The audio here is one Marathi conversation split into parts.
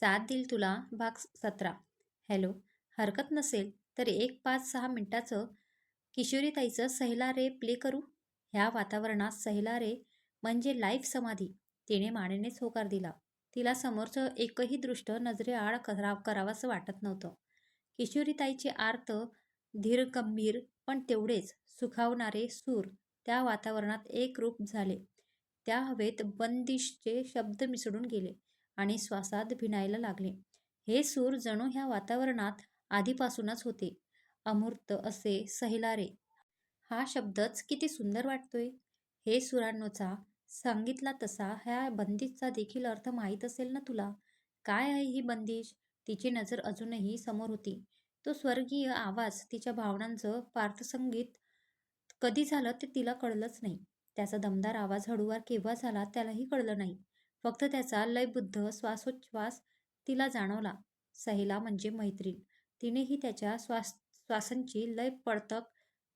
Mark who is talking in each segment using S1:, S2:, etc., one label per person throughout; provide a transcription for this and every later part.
S1: साथ देईल तुला भाग सतरा. हॅलो हरकत नसेल तर एक पाच सहा मिनटाचं किशोरीताईचं सहिला रे प्ले करू. ह्या वातावरणात सहिला रे म्हणजे लाईफ समाधी. तिने मानेनेच होकार दिला. तिला समोरचं एकही दृष्ट नजरेआड करा करावंसं वाटत नव्हतं. किशोरीताईचे आर्त धीर गंभीर पण तेवढेच सुखावणारे सूर त्या वातावरणात एक रूप झाले. त्या हवेत बंदिशचे शब्द मिसळून गेले. आणि श्वासात भिणायला लागले. हे सूर जणू ह्या वातावरणात आधीपासूनच होते. अमूर्त असे सहिलारे. हा शब्दच किती सुंदर वाटतोय. हे सुरांनोचा सांगितला तसा ह्या बंदिशचा देखील अर्थ माहीत असेल ना तुला? काय आहे ही बंदिश? तिची नजर अजूनही समोर होती. तो स्वर्गीय आवाज तिच्या भावनांचं पार्थसंगीत कधी झालं ते तिला कळलंच नाही. त्याचा दमदार आवाज हळूवार केव्हा झाला त्यालाही कळलं नाही. फक्त त्याचा लयबुद्ध श्वासोच्छ्वास तिला जाणवला. सहिला म्हणजे मैत्रीण. तिनेही त्याच्या श्वास श्वासांची लय पडतक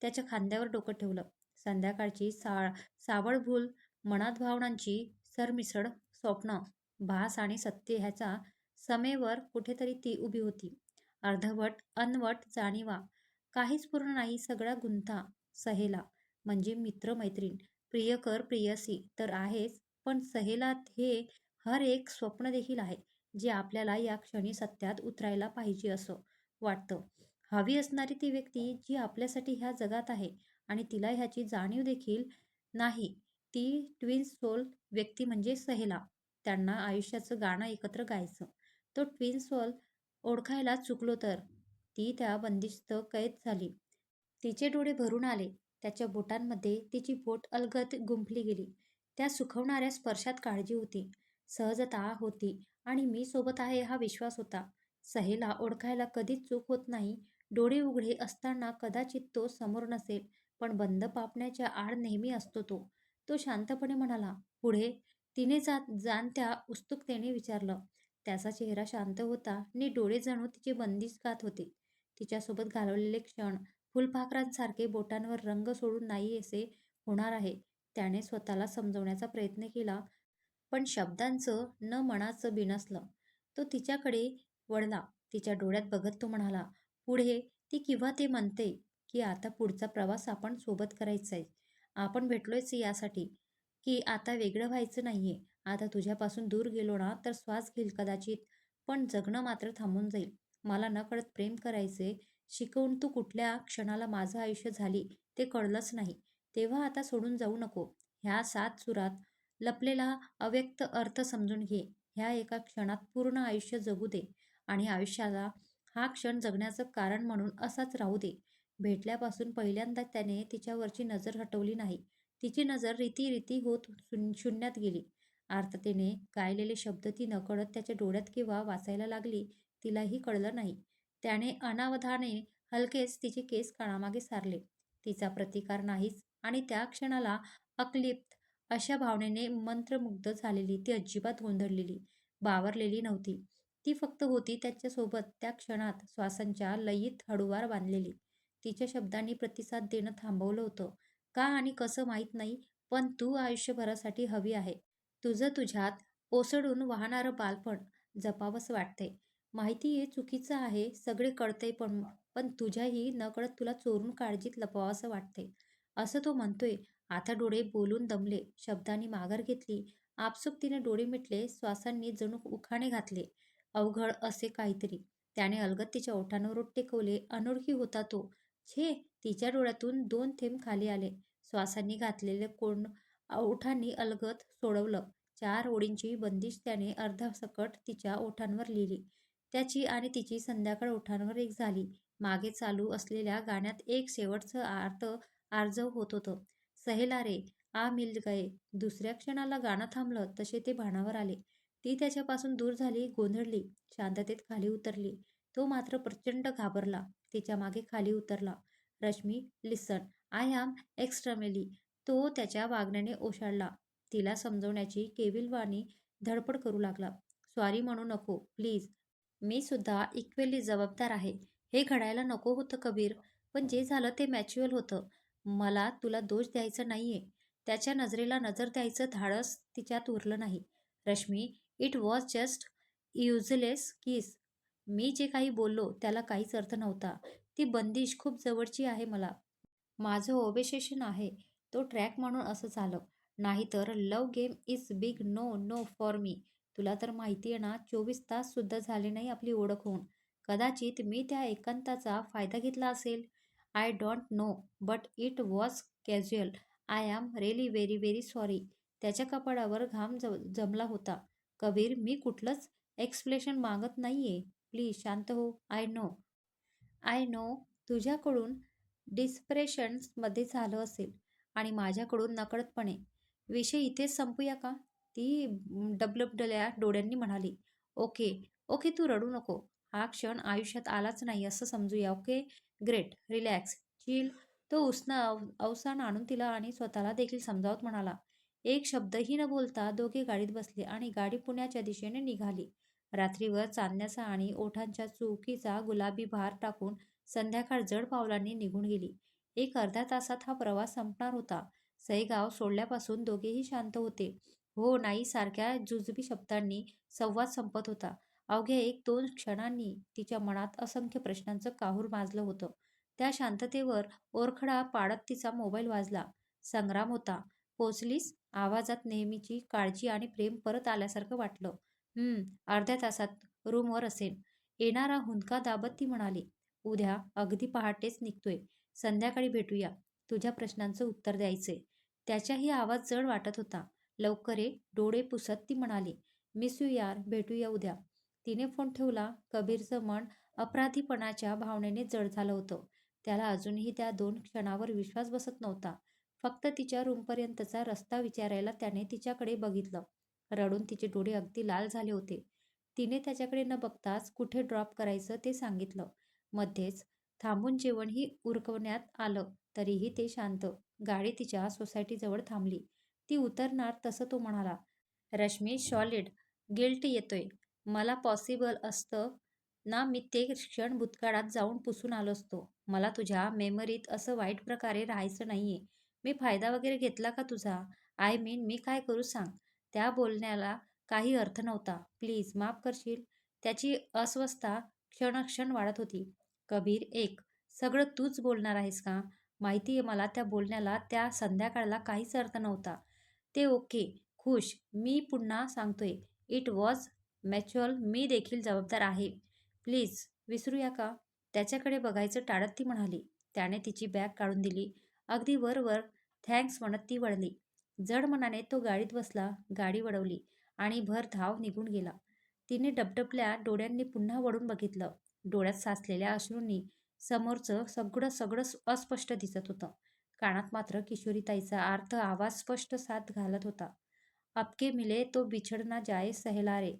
S1: त्याच्या खांद्यावर डोकं ठेवलं. संध्याकाळची साळ सावळभूल मनात भावनांची सरमिसळ स्वप्न भास आणि सत्य ह्याचा समेवर कुठेतरी ती उभी होती. अर्धवट अनवट जाणीवा. काहीच पूर्ण नाही सगळा गुंता सहेला. म्हणजे मित्र मैत्रीण प्रियकर प्रियसी. तर आहेच पण सहेलात हे हर एक स्वप्न देखील आहे जे आपल्याला या क्षणी सत्यात उतरायला पाहिजे असं वाटतं. हवी असणारी ती व्यक्ती जी आपल्यासाठी ह्या जगात आहे आणि तिला ह्याची जाणीव देखील नाही ती ट्विन सोल व्यक्ती म्हणजे सहेला. त्यांना आयुष्याचं गाणं एकत्र गायचं. तो ट्विन सोल ओळखायला चुकलो तर ती त्या बंदिस्त कैद झाली. तिचे डोळे भरून आले. त्याच्या बोटांमध्ये तिची बोट अलगत गुंफली गेली. त्या सुखवणाऱ्या स्पर्शात काळजी होती. सहजता होती आणि मी सोबत आहे हा विश्वास होता. सहेला ओळखायला कधीच चूक होत नाही. डोळे उघडे असताना कदाचित तो समोर नसेल पण बंद पापण्याच्या आड नेहमी असतो तो. तो शांतपणे म्हणाला पुढे. तिने जात जाणत्या उत्सुकतेने विचारलं. त्याचा चेहरा शांत होता आणि डोळे जणू तिचे बंदीच गात होते. तिच्यासोबत घालवलेले क्षण फुलपाखरांसारखे बोटांवर रंग सोडून नाही असे होणार आहे. त्याने स्वतःला समजवण्याचा प्रयत्न केला. पण शब्दांचं न मनाचं बिनसलं. तो तिच्याकडे वळला. तिच्या डोळ्यात बघत तो म्हणाला पुढे ती किंवा ते म्हणते की आता पुढचा प्रवास आपण सोबत करायचा आहे आपण भेटलोयच यासाठी. की आता वेगळं व्हायचं नाहीये. आता तुझ्यापासून दूर गेलो ना तर श्वास घेईल कदाचित. पण जगणं मात्र थांबून जाईल. मला नकळत प्रेम करायचे शिकवून तू कुठल्या क्षणाला माझं आयुष्य झाली ते कळलंच नाही. तेव्हा आता सोडून जाऊ नको. ह्या सात सुरात लपलेला अव्यक्त अर्थ समजून घे. ह्या एका क्षणात पूर्ण आयुष्य जगू दे आणि आयुष्याला हा क्षण जगण्याचं कारण म्हणून असाच राहू दे. भेटल्यापासून पहिल्यांदा त्याने तिच्यावरची नजर हटवली नाही. तिची नजर रीती रीती होत शून्यात गेली. आर्ततेने गायलेले शब्द ती नकळत त्याच्या डोळ्यात किंवा वाचायला लागली. तिलाही कळलं नाही. त्याने अनावधाने हलकेच तिचे केस कानामागे सारले. तिचा प्रतिकार नाहीच. आणि त्या क्षणाला अक्लिप्त अशा भावनेने मंत्रमुग्ध झालेली ती अजिबात गोंधळलेली बावरलेली नव्हती. ती फक्त होती त्याच्यासोबत त्या क्षणात श्वासांच्या लयीत हळूवार बांधलेली. तिच्या शब्दांनी प्रतिसाद देणं थांबवलं होतं. का आणि कसं माहीत नाही पण तू आयुष्यभरासाठी हवी आहे. तुझं तुझ्यात ओसडून वाहणारं बालपण जपावंसं वाटते माहिती हे चुकीचं आहे सगळे कळतंय पण पण तुझ्याही नकळत तुला चोरून काळजीत लपवावंसं वाटते असं तो म्हणतोय. आता डोळे बोलून दमले. शब्दांनी माघार घेतली. आपसुक तिने डोळे मिटले. श्वासांनी जणू उखाणे घातले. अवघड असे काहीतरी. त्याने अलगत तिच्या ओठांवर रोट टेकवले. अनोळखी होता तो. छे! तिच्या डोळ्यातून दोन थेंब खाली आले. श्वासांनी घातलेले कोण ओठांनी अलगत सोडवलं. चार ओळींची बंदिश त्याने अर्धासकट तिच्या ओठांवर लिहिली. त्याची आणि तिची संध्याकाळ ओठांवर एक झाली. मागे चालू असलेल्या गाण्यात एक शेवटचं अर्थ आर्जव होत होतं. सहेला रे आ मिल गए दुसऱ्या क्षणाला गाणं थांबलं तसे ते भानावर आले. ती त्याच्यापासून दूर झाली गोंधळली शांततेत खाली उतरली. तो मात्र प्रचंड घाबरला. तिच्यामागे खाली उतरला. Rashmi listen I am extremely तो त्याच्या वागण्याने ओशाळला. तिला समजवण्याची केविलवाणी धडपड करू लागला. सॉरी म्हणू नको प्लीज मी सुद्धा इक्वेली जबाबदार आहे. हे घडायला नको होतं कबीर. पण जे झालं ते मॅच्युअल होतं. मला तुला दोष द्यायचा नाहीये. त्याच्या नजरेला नजर द्यायचं धाडस तिच्यात उरलं नाही. Rashmi it was just useless kiss me जे काही बोललो त्याला काहीच अर्थ नव्हता. ती बंदिश खूप जवळची आहे मला. माझं ओबेसेशन आहे. तो ट्रॅक म्हणून असं झालं. नाहीतर love game is big no no for me तुला तर माहिती आहे ना चोवीस तास सुद्धा झाले नाही आपली ओळख होऊन. कदाचित मी त्या एकांताचा फायदा घेतला असेल. I don't know but it was casual I am really very very sorry त्याच्या कपाळावर घाम ज जमला होता. कबीर मी कुठलंच एक्सप्लेशन मागत नाही आहे प्लीज शांत हो. आय नो आय नो तुझ्याकडून डिस्प्रेशन्समध्ये झालं असेल आणि माझ्याकडून नकळतपणे. विषय इथेच संपूया का? ती डबलबडल्या डोळ्यांनी म्हणाली. ओके ओके तू रडू नको. हा क्षण आयुष्यात आलाच नाही असं समजूया ओके ग्रेट रिलॅक्स चिल. तो उष्ण अव अवसान आणून तिला आणि स्वतःला देखील समजावत म्हणाला. एक शब्दही न बोलता दोघे गाडीत बसले आणि गाडी पुण्याच्या दिशेने निघाली. रात्रीवर चांदण्याचा आणि ओठांच्या चुकीचा गुलाबी भार टाकून संध्याकाळ जड पावलांनी निघून गेली. एक अर्ध्या तासात हा प्रवास संपणार होता. सईगाव सोडल्यापासून दोघेही शांत होते. हो नाही सारख्या जुजबी शब्दांनी संवाद संपत होता. अवघ्या एक दोन क्षणांनी तिच्या मनात असंख्य प्रश्नांचं काहूर माजलं होतं. त्या शांततेवर ओरखडा पाडत तिचा मोबाईल वाजला. संग्राम होता. पोचलीस? आवाजात नेहमीची काळजी आणि प्रेम परत आल्यासारखं वाटलं. हम्म अर्ध्या तासात रूमवर असेल येणारा हुंदका दाबत ती म्हणाली उद्या अगदी पहाटेच निघतोय. संध्याकाळी भेटूया. तुझ्या प्रश्नांचं उत्तर द्यायचे त्याच्याही आवाज जड वाटत होता. लवकर ये. डोळे पुसत ती म्हणाली मिस यू यार. भेटूया उद्या. तिने फोन ठेवला. कबीरचं मन अपराधीपणाच्या भावनेने जड झालं होतं. त्याला अजूनही त्या दोन क्षणावर विश्वास बसत नव्हता. फक्त तिच्या रूमपर्यंतचा रस्ता विचारायला त्याने तिच्याकडे बघितलं. रडून तिचे डोळे अगदी लाल झाले होते. तिने त्याच्याकडे न बघताच कुठे ड्रॉप करायचं ते सांगितलं. मध्येच थांबून जेवणही उरकवण्यात आलं तरीही ते शांत. गाडी तिच्या सोसायटीजवळ थांबली. ती उतरणार तसं तो म्हणाला. रश्मी सॉलिड गिल्ट येतोय. मला पॉसिबल असतं ना मी ते क्षण भूतकाळात जाऊन पुसून आलो असतो. मला तुझ्या मेमरीत असं वाईट प्रकारे राहायचं नाहीये. मी फायदा वगैरे घेतला का तुझा? आय मीन मी काय करू सांग? त्या बोलण्याला काही अर्थ नव्हता. प्लीज माफ करशील? त्याची अस्वस्थता क्षणक्षण वाढत होती. कबीर एक सगळं तूच बोलणार आहेस का? माहिती आहे मला त्या बोलण्याला त्या संध्याकाळला काहीच अर्थ नव्हता. ते ओके खुश. मी पुन्हा सांगतोय. इट वॉज मॅच्युअल मी देखील जबाबदार आहे. प्लीज विसरूया का? त्याच्याकडे बघायचं टाळत ती म्हणाली. त्याने तिची बॅग काढून दिली. अगदी वर वर थँक्स म्हणत ती वळली. जड मनाने तो गाडीत बसला गाडी वळवली आणि भर धाव निघून गेला. तिने डबडबल्या डोळ्यांनी पुन्हा वळून बघितलं. डोळ्यात साचलेल्या अश्रूंनी समोरचं सगळं सगळं अस्पष्ट दिसत होतं. कानात मात्र किशोरीताईचा अर्थ आवाज स्पष्ट साथ घालत होता. आपके मिले तो बिछडना जाए सहलारे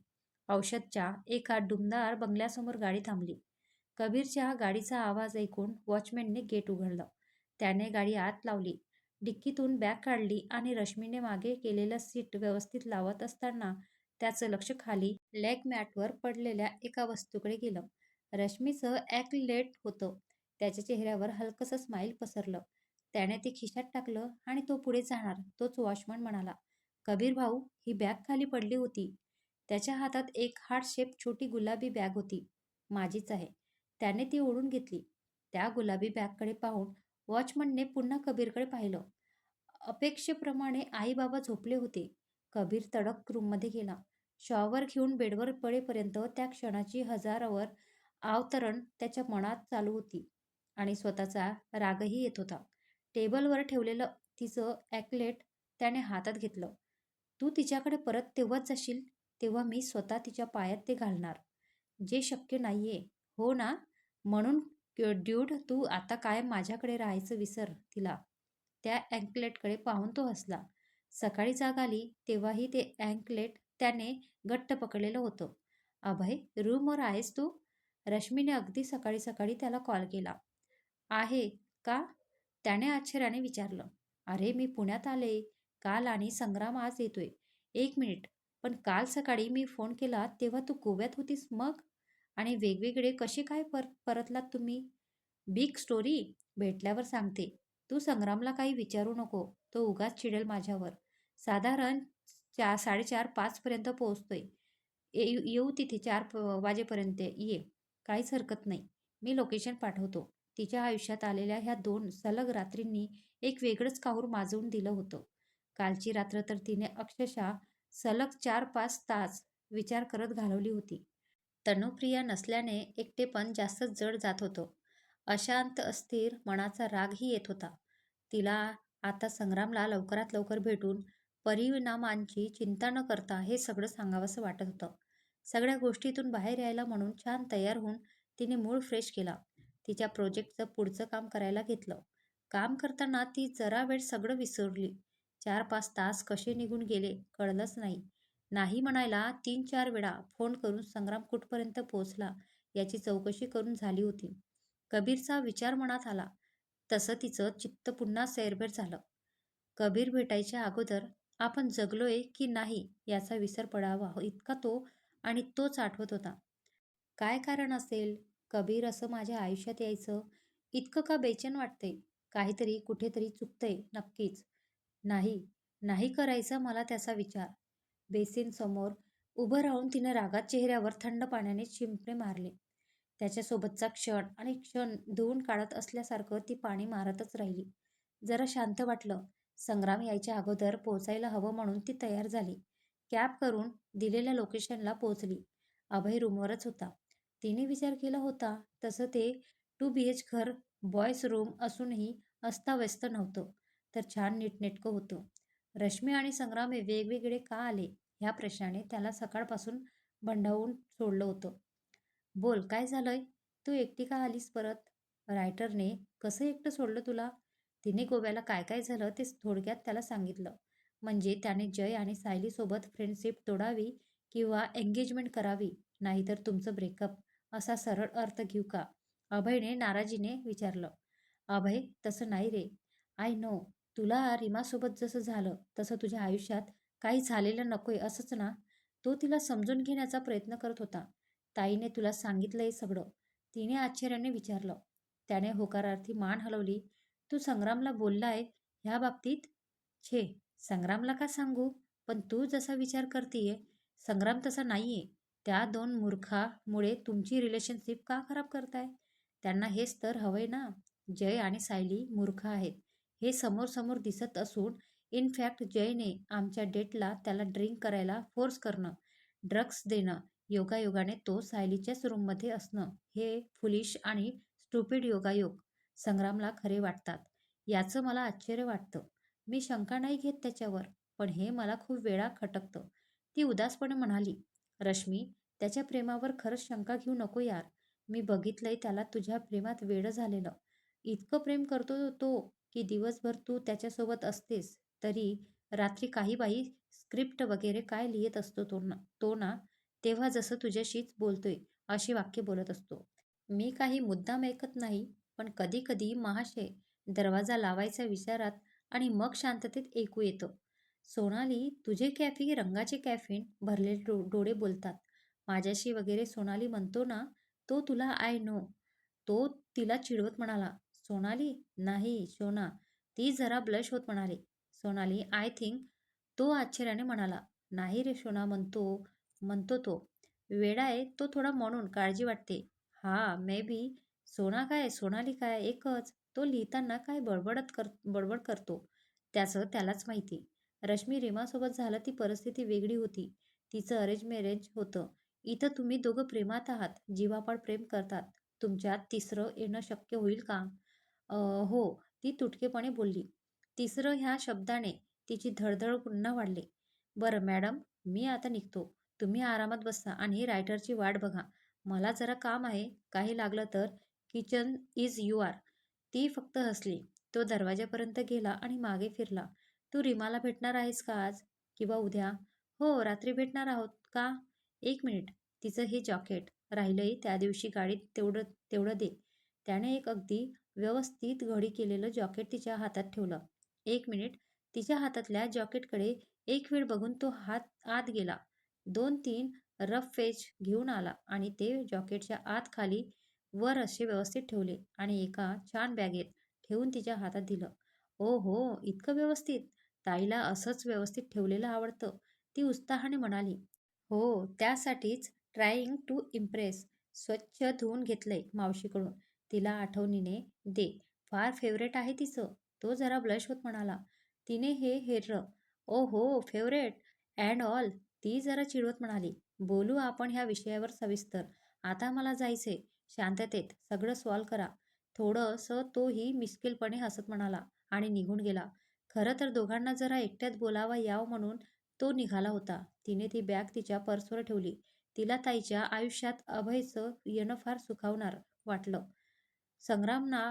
S1: औषधच्या एका डुमदार बंगल्यासमोर गाडी थांबली. कबीरच्या गाडीचा आवाज ऐकून वॉचमॅनने गेट उघडलं. त्याने गाडी आत लावली. डिक्कीतून बॅग काढली आणि रश्मीने मागे केलेलं सीट व्यवस्थित लावत असताना त्याचं लक्ष खाली लेग मॅटवर पडलेल्या एका वस्तूकडे गेलं. रश्मीचं ॲकलेट होतं. त्याच्या चेहऱ्यावर हलकंसं स्माईल पसरलं. त्याने ते खिशात टाकलं आणि तो पुढे जाणार तोच वॉचमन म्हणाला कबीर भाऊ ही बॅग खाली पडली होती. त्याच्या हातात एक हार्ट शेप छोटी गुलाबी बॅग होती. माझीच आहे. त्याने ती ओढून घेतली. त्या गुलाबी बॅगकडे पाहून वॉचमनने पुन्हा कबीरकडे पाहिलं. अपेक्षेप्रमाणे आई बाबा झोपले होते. कबीर तडक रूममध्ये गेला. शॉवर घेऊन बेडवर पडेपर्यंत त्या क्षणाची हजारावर अवतरण त्याच्या मनात चालू होती आणि स्वतःचा रागही येत होता. टेबलवर ठेवलेलं तिचं ॲकलेट त्याने हातात घेतलं. तू तिच्याकडे परत तेव्हाच जाशील? तेव्हा मी स्वतः तिच्या पायात ते घालणार. जे शक्य नाही आहे हो ना? म्हणून ड्यूड तू आता काय माझ्याकडे राहायचं विसर तिला. त्या अँकलेटकडे पाहून तो हसला. सकाळी जाग आली तेव्हाही ते अँकलेट त्याने घट्ट पकडलेलं होतं. अभय रूमवर आहेस तू? रश्मीने अगदी सकाळी सकाळी त्याला कॉल केला. आहे का? त्याने आश्चर्याने विचारलं. अरे मी पुण्यात आले. काल आणि संग्राम आज येतोय. एक मिनिट. पण काल सकाळी मी फोन केला तेव्हा तू गोव्यात होतीस मग? आणि वेगवेगळे कसे काय पर परतलात तुम्ही? Big story? भेटल्यावर सांगते. तू संग्रामला काही विचारू नको. तो उगाच चिडेल माझ्यावर. साधारण चार साडेचार पाचपर्यंत पोहोचतोय. येऊ येऊ तिथे चार प वाजेपर्यंत. ये. काहीच हरकत नाही. मी लोकेशन पाठवतो. तिच्या आयुष्यात आलेल्या ह्या दोन सलग रात्रींनी एक वेगळंच काहूर माजवून दिलं होतं. कालची रात्र तर तिने अक्षरशः सलग चार पाच तास विचार करत घालवली होती. तनुप्रिया नसल्याने एकटेपण जास्तच जड जात होतं. अशांत अस्थिर मनाचा रागही येत होता. तिला आता संग्रामला लवकरात लवकर भेटून परिणामांची चिंता न करता हे सगळं सांगावंसं वाटत होतं. सगळ्या गोष्टीतून बाहेर यायला म्हणून छान तयार होऊन तिने मूळ फ्रेश केला. तिच्या प्रोजेक्टचं पुढचं काम करायला घेतलं. काम करताना ती जरा वेळ सगळं विसरली. चार पाच तास कसे निघून गेले कळलंच नाही. नाही म्हणायला तीन चार वेळा फोन करून संग्राम कुठपर्यंत पोहोचला याची चौकशी करून झाली होती. कबीरचा विचार मनात आला. तसं तिचं चित्त पुन्हा सैरभेर झालं. कबीर भेटायच्या अगोदर आपण जगलोय की नाही याचा विसर पडावा इतका तो आणि तोच आठवत होता. काय कारण असेल? कबीर असं माझ्या आयुष्यात यायचं? इतकं का बेचैन वाटतंय? काहीतरी कुठेतरी चुकतंय नक्कीच. नाही नाही करायचा मला त्याचा विचार. बेसिन समोर उभं राहून तिने रागात चेहऱ्यावर थंड पाण्याने शिंपणे मारले. त्याच्यासोबतचा क्षण आणि क्षण धुवून काढत असल्यासारखं ती पाणी मारतच राहिली. जरा शांत वाटलं. संग्राम यायच्या अगोदर पोचायला हवं म्हणून ती तयार झाली. कॅब करून दिलेल्या लोकेशनला पोचली अभय रूमवरच होता. तिने विचार केला होता तसं ते टू बी एच घर बॉयज रूम असूनही अस्ताव्यस्त नव्हतं. तर छान नीटनेटकं होतं. रश्मी आणि संग्राम हे वेगवेगळे का आले? ह्या प्रश्नाने त्याला सकाळपासून बंडावून सोडलं होतं. बोल काय झालंय? तू एकटी का आलीस परत? रायटरने कसं एकटं सोडलं तुला? तिने गोव्याला काय काय झालं ते थोडक्यात त्याला सांगितलं. म्हणजे त्याने जय आणि सायलीसोबत फ्रेंडशिप तोडावी किंवा एंगेजमेंट करावी नाहीतर तुमचं ब्रेकअप असा सरळ अर्थ घेऊ का? अभयने नाराजीने विचारलं. अभय तसं नाही रे. I know. तुला रीमासोबत जसं झालं तसं तुझ्या आयुष्यात काही झालेलं नकोय असंच ना? तो तिला समजून घेण्याचा प्रयत्न करत होता. ताईने तुला सांगितलंय सगळं. तिने आश्चर्याने विचारलं. त्याने होकारार्थी मान हलवली. तू संग्रामला बोललाय ह्या बाबतीत? छे संग्रामला का सांगू? पण तू जसा विचार करतीये संग्राम तसा नाहीये. त्या दोन मूर्खामुळे तुमची रिलेशनशिप का खराब करताय? त्यांना हेच तर हवंय ना? जय आणि सायली मूर्ख आहेत. हे समोर समोर दिसत असून इनफॅक्ट जयने आमच्या डेटला त्याला ड्रिंक करायला फोर्स करणं ड्रग्स देणं योगायोगाने तो सायलीच्याच रूममध्ये असणं हे फुलिश आणि स्टुपिड योगायोग संग्रामला खरे वाटतात. याचं मला आश्चर्य वाटतं. मी शंका नाही घेत त्याच्यावर पण हे मला खूप वेळा खटकतं. ती उदासपणे म्हणाली रश्मी त्याच्या प्रेमावर खरंच शंका घेऊ नको यार. मी बघितलंय त्याला तुझ्या प्रेमात वेळ झालेलं. इतकं प्रेम करतो तो की दिवसभर तू त्याच्यासोबत असतेस तरी रात्री काही बाई स्क्रिप्ट वगैरे काय लिहित असतो तो ना तो ना तेव्हा जसं तुझ्याशीच बोलतोय अशी वाक्य बोलत असतो. मी काही मुद्दाम ऐकत नाही पण कधी कधी महाशय दरवाजा लावायच्या विचारात आणि मग शांततेत ऐकू येतं. सोनाली तुझे कॅफी रंगाचे कॅफिन भरलेले डो डोळे बोलतात. माझ्याशी वगैरे सोनाली म्हणतो ना तो तुला आय नो तो तिला चिडवत म्हणाला सोनाली? नाही शोना ती जरा ब्लश होत म्हणाली. सोनाली आय थिंक तो आश्चर्याने म्हणाला. नाही रे शोना म्हणतो म्हणतो तो. वेडा आहे तो थोडा म्हणून काळजी वाटते. हा मे बी सोना काय? सोनाली काय? एकच. तो लिहिताना काय बडबडत कर बडबड करतो? त्याचं त्यालाच माहिती. रश्मी रेमासोबत झालं ती परिस्थिती वेगळी होती. तिचं अरेंज मॅरेज होतं. इथं तुम्ही दोघं प्रेमात आहात. जीवापाड प्रेम करतात. तुमच्यात तिसरं येणं शक्य होईल का? हो ती तुटकेपणे बोलली. तिसरं ह्या शब्दाने तिची धडधड पुन्हा वाढली. बरं मॅडम मी आता निघतो. तुम्ही आरामात बसा आणि रायटरची वाट बघा. मला जरा काम आहे काही लागलं तर. किचन इज यू आर ती फक्त हसली. तो दरवाजापर्यंत गेला आणि मागे फिरला. तू रिमाला भेटणार आहेस का आज? किंवा उद्या? हो रात्री भेटणार आहोत का? एक मिनिट. तिचं हे जॉकेट राहिलंही त्या दिवशी गाडीत तेवढं तेवढं दे. त्याने एक अगदी व्यवस्थित घडी केलेलं जॉकेट तिच्या हातात ठेवलं. एक मिनिट. तिच्या हातातल्या जॉकेटकडे एक वेळ बघून तो हात आत गेला. दोन तीन रफ फेज घेऊन आला आणि ते जॉकेटच्या आत खाली वर असे व्यवस्थित ठेवले आणि एका छान बॅगेत ठेवून तिच्या हातात दिलं. ओ हो इतकं व्यवस्थित. ताईला असंच व्यवस्थित ठेवलेलं आवडतं. ती उत्साहाने म्हणाली हो, त्यासाठीच ट्रायिंग टू इम्प्रेस. स्वच्छ धुवून घेतलंय मावशीकडून. तिला आठवणीने दे. फार फेवरेट आहे तिचं. तो जरा ब्लश होत म्हणाला. तिने हे हेर ओ हो, फेवरेट अँड ऑल. ती जरा चिडवत म्हणाली. बोलू आपण ह्या विषयावर सविस्तर. आता मला जायचे शांततेत सगळं सॉल्व करा. थोडंसं तोही मिश्किलपणे हसत म्हणाला आणि निघून गेला. खरं तर दोघांना जरा एकट्यात बोलावा यावं म्हणून तो निघाला होता. तिने ती बॅग तिच्या पर्सवर ठेवली. तिला ताईच्या आयुष्यात अभयचं येणं फार सुखावणार वाटलं. संग्रामना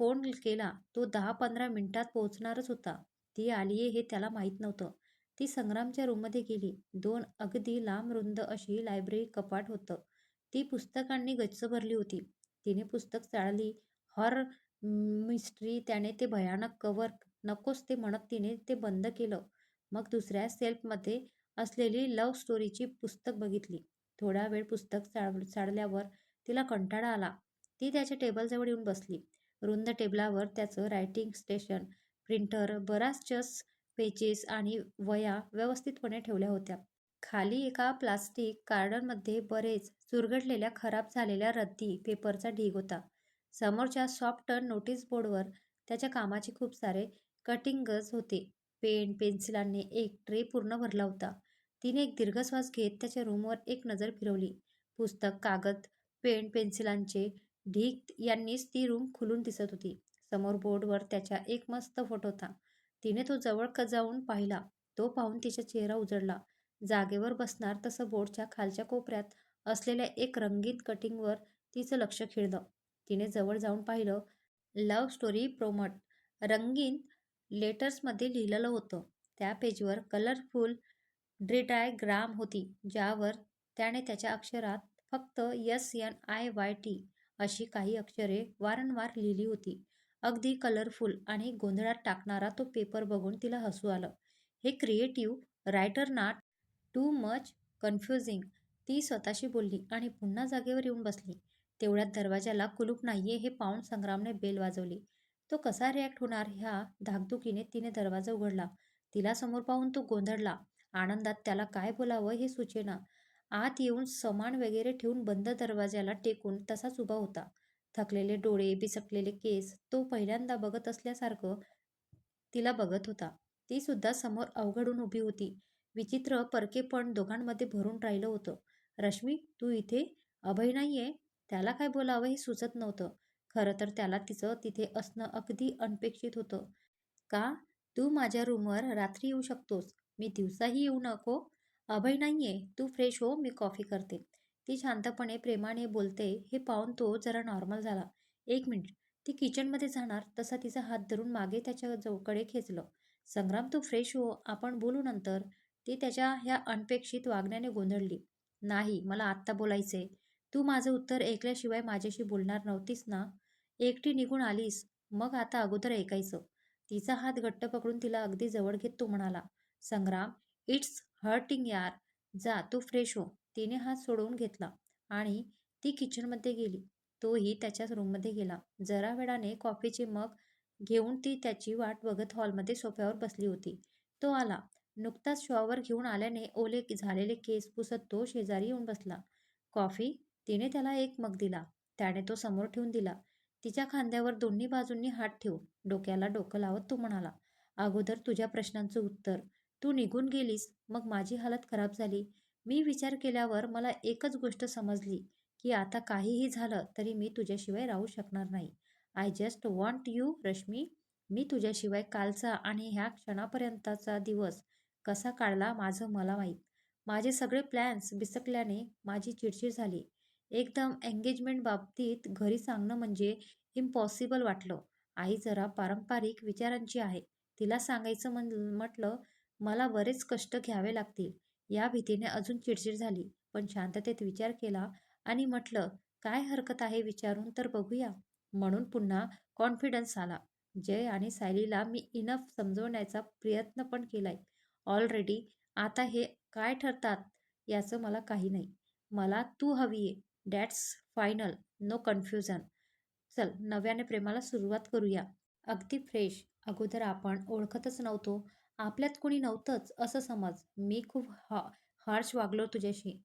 S1: फोन केला. तो दहा पंधरा मिनिटात पोहोचणारच होता. ती आलीये हे त्याला माहीत नव्हतं. ती संग्रामच्या रूममध्ये गेली. दोन अगदी लांबरुंद अशी लायब्ररी कपाट होतं. ती पुस्तकांनी गच्च भरली होती. तिने पुस्तक चाळली. Horror mystery. त्याने ते भयानक कवर नकोच ते म्हणत तिने ते बंद केलं. मग दुसऱ्या सेल्फमध्ये असलेली लव्ह स्टोरीची पुस्तक बघितली. थोडा वेळ पुस्तक चाळल्यावर तिला कंटाळा आला. ती त्याच्या टेबलजवळ येऊन बसली. रुंद टेबलावर त्याचं रायटिंग स्टेशन, प्रिंटर, बराचस पेजेस आणि वह्या व्यवस्थितपणे ठेवल्या होत्या. खाली एका प्लास्टिक कार्डनमध्ये बरेच चुरगळलेल्या खराब झालेल्या रद्दी पेपरचा ढीग होता. समोरच्या सॉफ्ट नोटीसबोर्डवर त्याच्या कामाचे खूप सारे कटिंगज होते. पेन, पेन्सिलांनी एक ट्रे पूर्ण भरला होता. तिने एक दीर्घ श्वास घेत त्याच्या रूमवर एक नजर फिरवली. पुस्तक, कागद, पेन, पेन्सिलांचे ढीग यांनीच ती रूम खुलून दिसत होती. समोर बोर्डवर त्याचा एक मस्त फोटो होता. तिने तो जवळ जाऊन पाहिला. तो पाहून तिचा चेहरा उजळला. जागेवर बसणार तसं बोर्डच्या खालच्या कोपऱ्यात असलेल्या एक रंगीत कटिंगवर तिचं लक्ष खिळलं. तिने जवळ जाऊन पाहिलं. लव्ह स्टोरी प्रोमट रंगीन लेटर्समध्ये लिहिलेलं होतं. त्या पेजवर कलरफुल ड्रिडायग्राम होती, ज्यावर त्याने त्याच्या अक्षरात फक्त S N I Y T अशी काही अक्षरे वारंवार लिहिली होती. अगदी कलरफुल आणि गोंधळात टाकणारा तो पेपर बघून तिला हसू आलं. हे creative writer not too much confusing, ती स्वतःशी बोलली आणि पुन्हा जागेवर येऊन बसली. तेवढ्यात दरवाजाला कुलूप नाहीये हे पाहून संग्रामने बेल वाजवली. तो कसा रिॲक्ट होणार ह्या धाकधुकीने तिने दरवाजा उघडला. तिला समोर पाहून तो गोंधळला. आनंदात त्याला काय बोलावं हे सुचेना. आत येऊन समान वगैरे ठेवून बंद दरवाजाला टेकून तसाच उभा होता. थकलेले डोळे, बिसकलेले केस. तो पहिल्यांदा बघत असल्यासारखं तिला बघत होता. ती सुद्धा समोर अवघडून उभी होती. विचित्र परकेपण दोघांमध्ये भरून राहिलं होतं. रश्मी, तू इथे? अभय नाहीये? त्याला काय बोलावं हे सुचत नव्हतं. खरं तर त्याला तिचं तिथे असणं अगदी अनपेक्षित होतं. का? तू माझ्या रूमवर रात्री येऊ शकतोस. मी दिवसाही येऊ नको? अभय नाहीये. तू फ्रेश हो, मी कॉफी करते. ती शांतपणे, प्रेमाने बोलते हे पाहून तो जरा नॉर्मल झाला. एक मिनिट. ती किचनमध्ये जाणार तसा तिचा हात धरून मागे त्याच्या जवळकडे खेचलं. संग्राम, तू फ्रेश हो, आपण बोलू नंतर. ती त्याच्या ह्या अनपेक्षित वागण्याने गोंधळली. नाही, मला आत्ता बोलायचंय. तू माझं उत्तर ऐकल्याशिवाय माझ्याशी बोलणार नव्हतीस ना? एकटी निघून आलीस, मग आता अगोदर ऐकायचं. तिचा हात घट्ट पकडून तिला अगदी जवळ घेत तो म्हणाला. संग्राम, इट्स हर्टिंग यार. जा, तू फ्रेश हो. तिने हात सोडवून घेतला आणि ती किचनमध्ये गेली. तोही त्याच्याच रूममध्ये गेला. जरा वेळाने कॉफीचे मग घेऊन ती त्याची वाट बघत हॉलमध्ये सोफ्यावर बसली होती. तो आला. नुकताच शॉवर घेऊन आल्याने ओले झालेले केस पुसत तो शेजारी येऊन बसला. कॉफी? तिने त्याला एक मग दिला. त्याने तो समोर ठेवून दिला. तिच्या खांद्यावर दोन्ही बाजूंनी हात ठेवून डोक्याला डोकं लावत तो म्हणाला, अगोदर तुझ्या प्रश्नांचं उत्तर. तू निघून गेलीस, मग माझी हालत खराब झाली. मी विचार केल्यावर मला एकच गोष्ट समजली की आता काहीही झालं तरी मी तुझ्याशिवाय राहू शकणार नाही. I just want you Rashmi. मी तुझ्याशिवाय कालचा आणि ह्या क्षणापर्यंतचा दिवस कसा काढला माझं मला माहीत. माझे सगळे प्लॅन्स बिसकल्याने माझी चिडचिड झाली. एकदम एंगेजमेंट बाबतीत घरी सांगणं म्हणजे इम्पॉसिबल वाटलं. आई जरा पारंपरिक विचारांची आहे. तिला सांगायचं म्हटलं मला बरेच कष्ट घ्यावे लागतील या भीतीने अजून चिडचिड झाली. पण शांततेत विचार केला आणि म्हटलं काय हरकत आहे विचारून तर बघूया. म्हणून पुन्हा कॉन्फिडन्स आला. जय आणि सायलीला मी इनफ समजवण्याचा प्रयत्न पण केलाय ऑलरेडी. आता हे काय ठरतात याचं मला काही नाही. मला तू हवीये. That's final. No confusion. चल, नव्याने प्रेमाला सुरुवात करूया. अगदी फ्रेश. अगोदर आपण ओळखतच नव्हतो. आपल्यात कोणी नव्हतंच असं समज. मी खूप हार्श वागलो तुझ्याशी.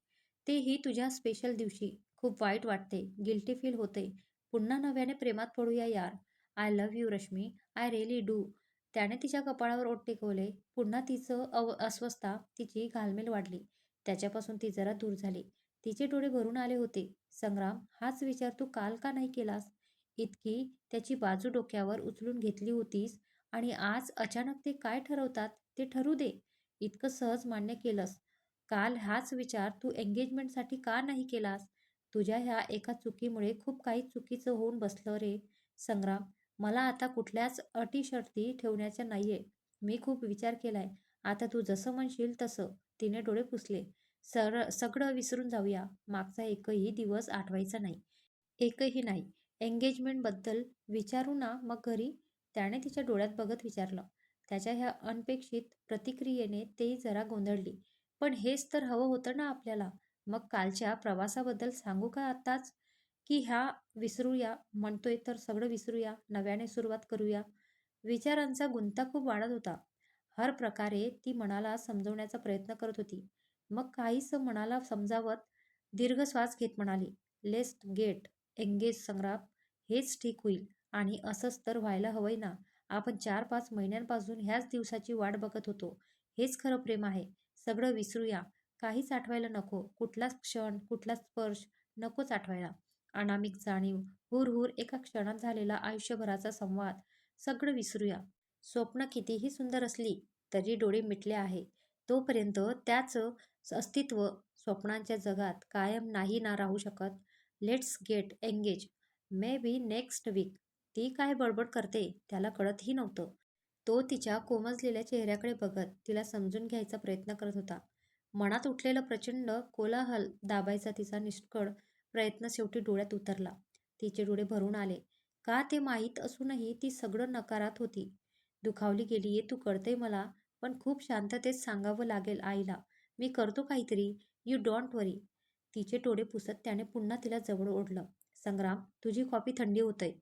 S1: तेही तुझ्या स्पेशल दिवशी. खूप वाईट वाटते. गिल्टी फील होते. पुन्हा नव्याने प्रेमात पडूया यार. I love you Rashmi. I really do त्याने तिच्या कपाळावर ओट टेकवले. पुन्हा तिचं अव अस्वस्थता तिची घालमेल वाढली. त्याच्यापासून ती जरा दूर झाली. तिचे डोळे भरून आले होते. संग्राम हाच विचार तू काल का नाही केलास? इतकी त्याची बाजू डोक्यावर उचलून घेतली होतीस. आणि आज अचानक ते काय ठरवतात ते ठरू दे. इतकं सहज मान्य केलंस. काल हाच विचार तू एंगेजमेंटसाठी का नाही केलास? तुझ्या ह्या एका चुकीमुळे खूप काही चुकीचं होऊन बसलं रे. संग्राम मला आता कुठल्याच अटी शर्ती ठेवण्याच्या नाहीये. मी खूप विचार केलाय. आता तू जसं म्हणशील तसं. तिने डोळे पुसले. सर सगळं विसरून जाऊया. मागचा एकही दिवस आठवायचा नाही. एकही नाही. एंगेजमेंटबद्दल विचारू ना मग घरी. त्याने तिच्या डोळ्यात बघत विचारलं. त्याच्या ह्या अनपेक्षित प्रतिक्रियेने तेही जरा गोंधळली. पण हेच तर हवं होतं ना आपल्याला. मग कालच्या प्रवासाबद्दल सांगू का आत्ताच? की ह्या विसरूया म्हणतोय तर सगळं विसरूया नव्याने सुरुवात करूया. विचारांचा गुंता खूप वाढत होता. हर प्रकारे ती मनाला समजवण्याचा प्रयत्न करत होती. मग काहीच मनाला समजावत दीर्घ श्वास घेत म्हणाली लेस्ट गेट एंगेज संग्राम हेच ठीक होईल. आणि असंच तर व्हायला हवंय ना. आपण चार पाच महिन्यांपासून ह्याच दिवसाची वाट बघत होतो. हेच खरं प्रेम आहे. सगळं विसरूया. काहीच आठवायला नको. कुठलाच क्षण कुठला स्पर्श नकोच आठवायला. अनामिक जाणीव हुर हुर एका क्षणात झालेला आयुष्यभराचा संवाद. सगळं विसरूया. स्वप्न कितीही सुंदर असली तरी डोळे मिटले आहे. तोपर्यंत त्याचं अस्तित्व स्वप्नांच्या जगात कायम नाही ना राहू शकत. Let's get engage maybe next week ती काय बडबड करते त्याला कळतही नव्हतं. तो तिच्या कोमजलेल्या चेहऱ्याकडे बघत तिला समजून घ्यायचा प्रयत्न करत होता. मनात उठलेलं प्रचंड कोलाहल दाबायचा तिचा निष्कळ प्रयत्न शेवटी डोळ्यात उतरला. तिचे डोळे भरून आले. का ते माहीत असूनही ती सगळं नकारात होती. दुखावली गेली आहे तू कळते मला पण खूप शांततेत सांगावं लागेल आईला. मी करतो काहीतरी. You don't worry. तिचे डोळे पुसत त्याने पुन्हा तिला जवळ ओढलं. संग्राम तुझी कॉपी थंडी होतंय.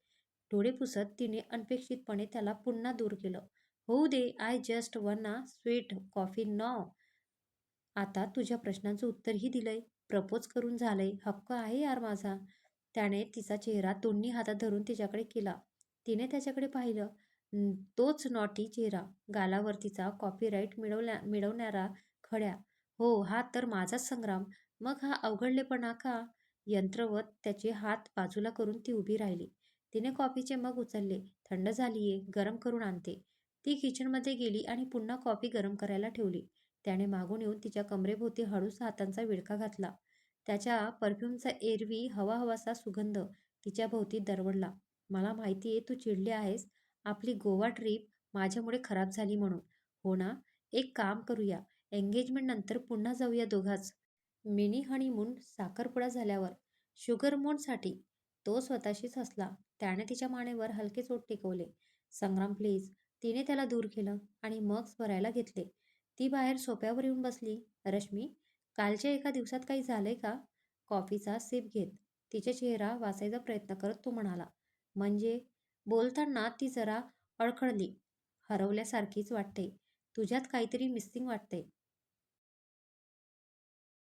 S1: डोळे पुसत तिने अनपेक्षितपणे त्याला पुन्हा दूर केलं. होऊ दे I just want a sweet coffee now आता तुझ्या प्रश्नांचं उत्तरही दिलंय. प्रपोज करून झालंय. हक्क आहे यार माझा. त्याने तिचा चेहरा दोन्ही हातात धरून तिच्याकडे केला. तिने त्याच्याकडे पाहिलं. तोच नॉटी चेहरा. गालावर तिचा कॉपीराईट मिळवल्या मिळवणारा खड्या. हो हा तर माझाच संग्राम. मग हा अवघडलेपणा का? यंत्रवत त्याचे हात बाजूला करून ती उभी राहिली. तिने कॉफीचे मग उचलले. थंड झालीये गरम करून आणते. ती किचनमध्ये गेली आणि पुन्हा कॉफी गरम करायला ठेवली. त्याने मागून येऊन तिच्या कमरेभोवती हळूस हातांचा विळखा घातला. त्याच्या परफ्यूमचा एरवी हवा हवासा सुगंध तिच्या भोवती दरवडला मला माहिती आहे तू चिडली आहेस. आपली गोवा ट्रीप माझ्यामुळे खराब झाली म्हणून. हो ना? एक काम करूया. एंगेजमेंट नंतर पुन्हा जाऊया दोघाच. मिनी हनीमून साखरपुडा झाल्यावर. शुगर मोनसाठी तो स्वतःशीच हसला. त्याने तिच्या मानेवर हलके चोट टेकवले. संग्राम प्लीज तिने त्याला दूर केलं आणि मग स्वरायला घेतले. ती बाहेर सोप्यावर येऊन बसली. रश्मी कालच्या एका दिवसात काही झालंय का? कॉफीचा सिप घेत. तिचा चेहरा वाचायचा प्रयत्न करत तो म्हणाला. म्हणजे? बोलताना ती जरा अडखळली. हरवल्यासारखीच वाटते. तुझ्यात काहीतरी मिसिंग वाटते